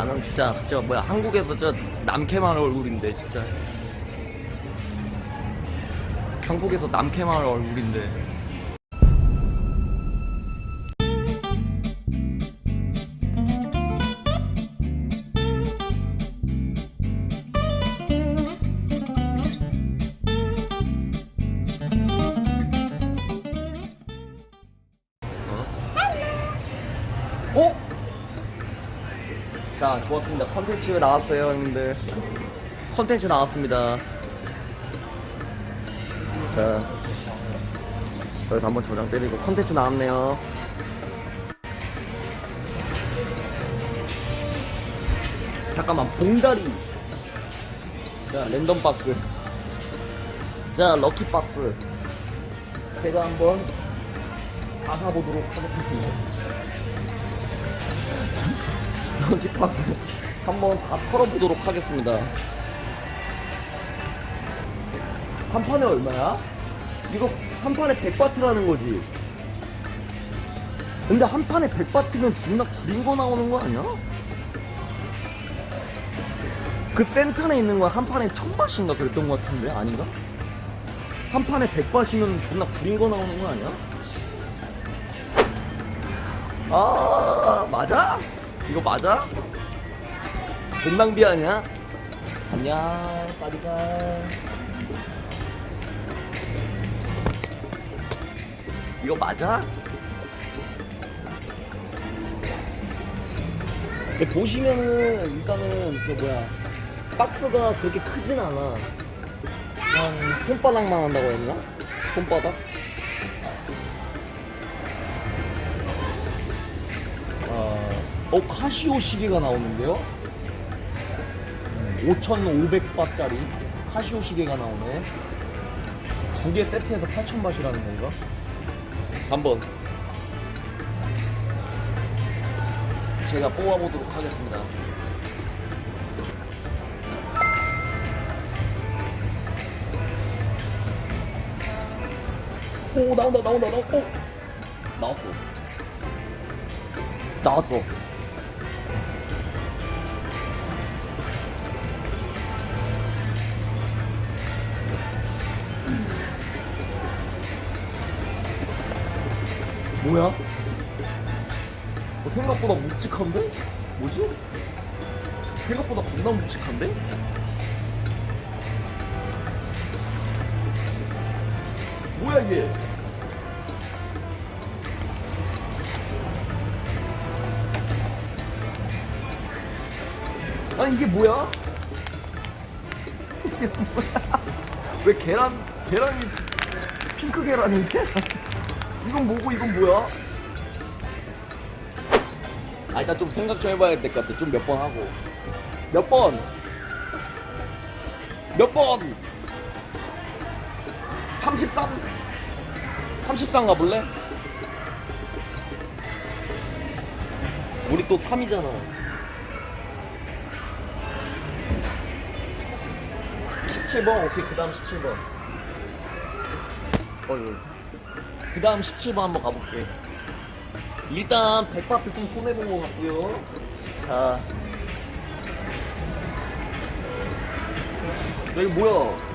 나는 진짜 저 뭐야 한국에서 저 남캐만 얼굴인데 진짜. 한국에서 남캐만 얼굴인데 자, 좋았습니다. 컨텐츠 나왔어요, 형님들. 컨텐츠 나왔습니다. 자, 여기서 한번 저장 때리고 컨텐츠 나왔네요. 잠깐만, 봉다리. 자, 랜덤 박스. 자, 럭키 박스. 제가 한번 받아보도록 하겠습니다. 럭키박스 한번 다 털어보도록 하겠습니다. 한 판에 얼마야? 이거 한 판에 100바트라는 거지. 근데 한 판에 100바트면 존나 구린 거 나오는 거 아니야? 그 센탄에 있는 거한 판에 1000바트인가 그랬던 거 같은데 아닌가? 한 판에 100바트면 존나 구린 거 나오는 거 아니야? 아 맞아? 이거 맞아? 돈 낭비 아니야? 안녕 빠디가 이거 맞아? 근데 보시면은 일단은 저 뭐야 박스가 그렇게 크진 않아 한 손바닥만 한다고 했나? 손바닥? 어, 어 카시오 시계가 나오는데요? 5,500바트짜리 카시오 시계가 나오네. 두 개 세트해서 8,000바트라는 건가? 한번 제가 뽑아보도록 하겠습니다. 오 나온다 나온다 나온다 오 나왔어 나왔어 뭐야? 어, 생각보다 묵직한데? 뭐지? 생각보다 겁나 묵직한데? 뭐야 이게? 아니 이게 뭐야? 이게 뭐야? 왜 계란 계란이 핑크 계란인데? 이건 뭐고 이건 뭐야? 아 일단 좀 생각 좀 해봐야 될 것 같아. 좀 몇 번 하고 몇 번? 몇 번? 33? 33 가볼래? 우리 또 3이잖아 17번 오케이 그 다음 17번 어휴 그 다음 17번 한번 가볼게. 일단 100바트 좀 손해본 것 같고요. 자. 여기 뭐야?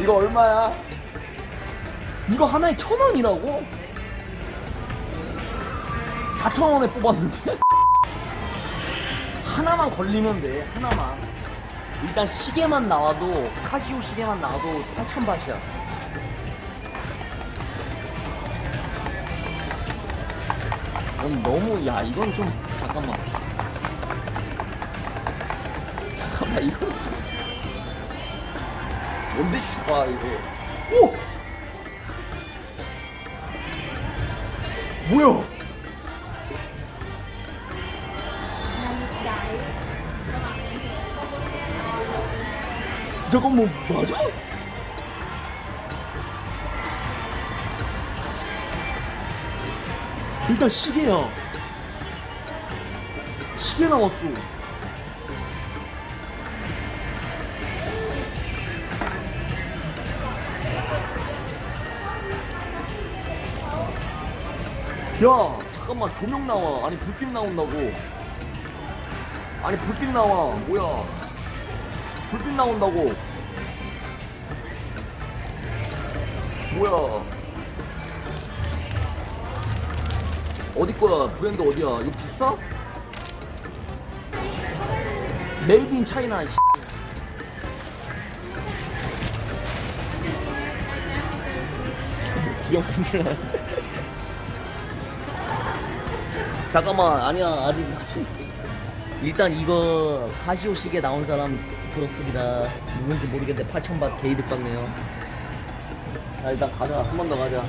이거 얼마야? 이거 하나에 천 원이라고? 4천 원에 뽑았는데? 하나만 걸리면 돼, 하나만. 일단 시계만 나와도, 카시오 시계만 나와도 8천 바트야. 이건 너무, 야, 이건 좀, 잠깐만. 잠깐만, 이건 좀. 뭔데 슈가 이거 오! 뭐야? 저건 뭐 맞아? 일단 시계야 시계 나왔어. 야, 잠깐만 조명 나와. 아니 불빛 나온다고. 아니 불빛 나와. 뭐야? 불빛 나온다고. 뭐야? 어디 거야? 브랜드 어디야? 이거 비싸? 메이드 인 차이나. 씨. 구경꾼들 잠깐만 아니야 아직 아직 일단 이거 카시오 시계 나온 사람 부럽습니다. 누군지 모르겠는데 8,000바 게이득 받네요. 자 일단 가자. 한 번 더 가자.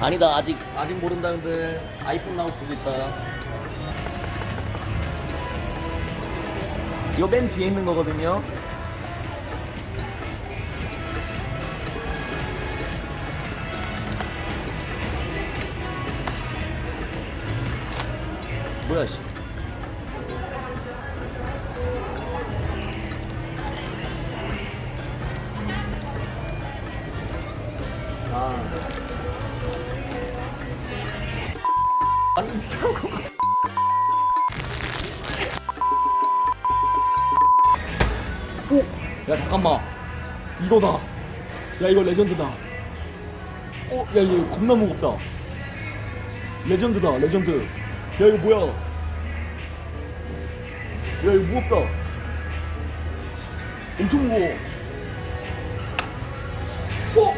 아니다 아직 아직 모른다는데 아이폰 나올 수도 있다. 이거 맨 뒤에 있는 거거든요 뭐야 씨 아. 아니 같아. 오! 야 잠깐만 이거다 야 이거 레전드다 어? 야 이거 겁나 무겁다 레전드다 레전드 야 이거 뭐야? 야 이거 무겁다. 엄청 무거워. 어?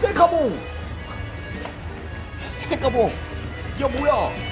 셀카봉! 셀카봉! 야 뭐야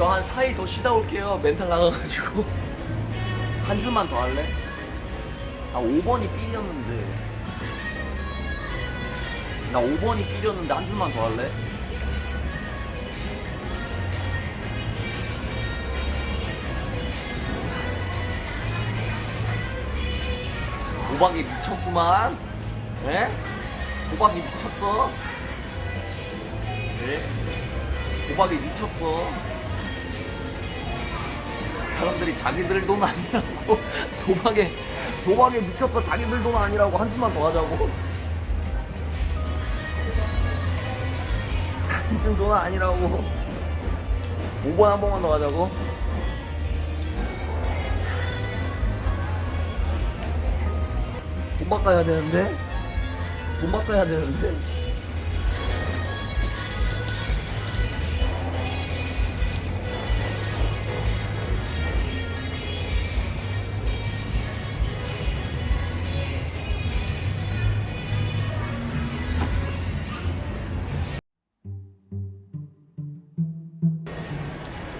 저 한 4일 더 쉬다 올게요. 멘탈 나가가지고. 한 줄만 더 할래? 나 5번이 삐렸는데. 나 5번이 삐렸는데 한 줄만 더 할래? 도박이 미쳤구만. 에? 도박이 미쳤어. 예? 도박이 미쳤어. 사람들이 자기들 돈 아니라고 도박에 도박에 미쳤어 자기들 돈 아니라고 한 줌만 더 하자고. 자기들 돈 아니라고. 5번 한 번만 더 하자고. 돈 바꿔야 되는데? 돈 바꿔야 되는데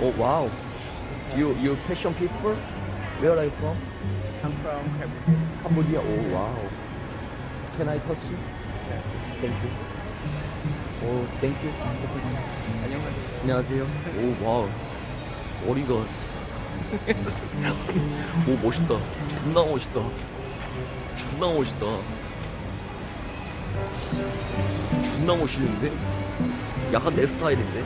Oh wow. You you fashion people? Where are you from? I'm from Cambodia. Cambodia. Oh wow. Can I touch you? Yeah. Thank you. Oh, thank you. 안녕하세요. 안녕하세요. 오 와우. 어리가. 오 멋있다. 존나 멋있다. 존나 멋있다. 존나 멋있는데? 약간 내 스타일인데?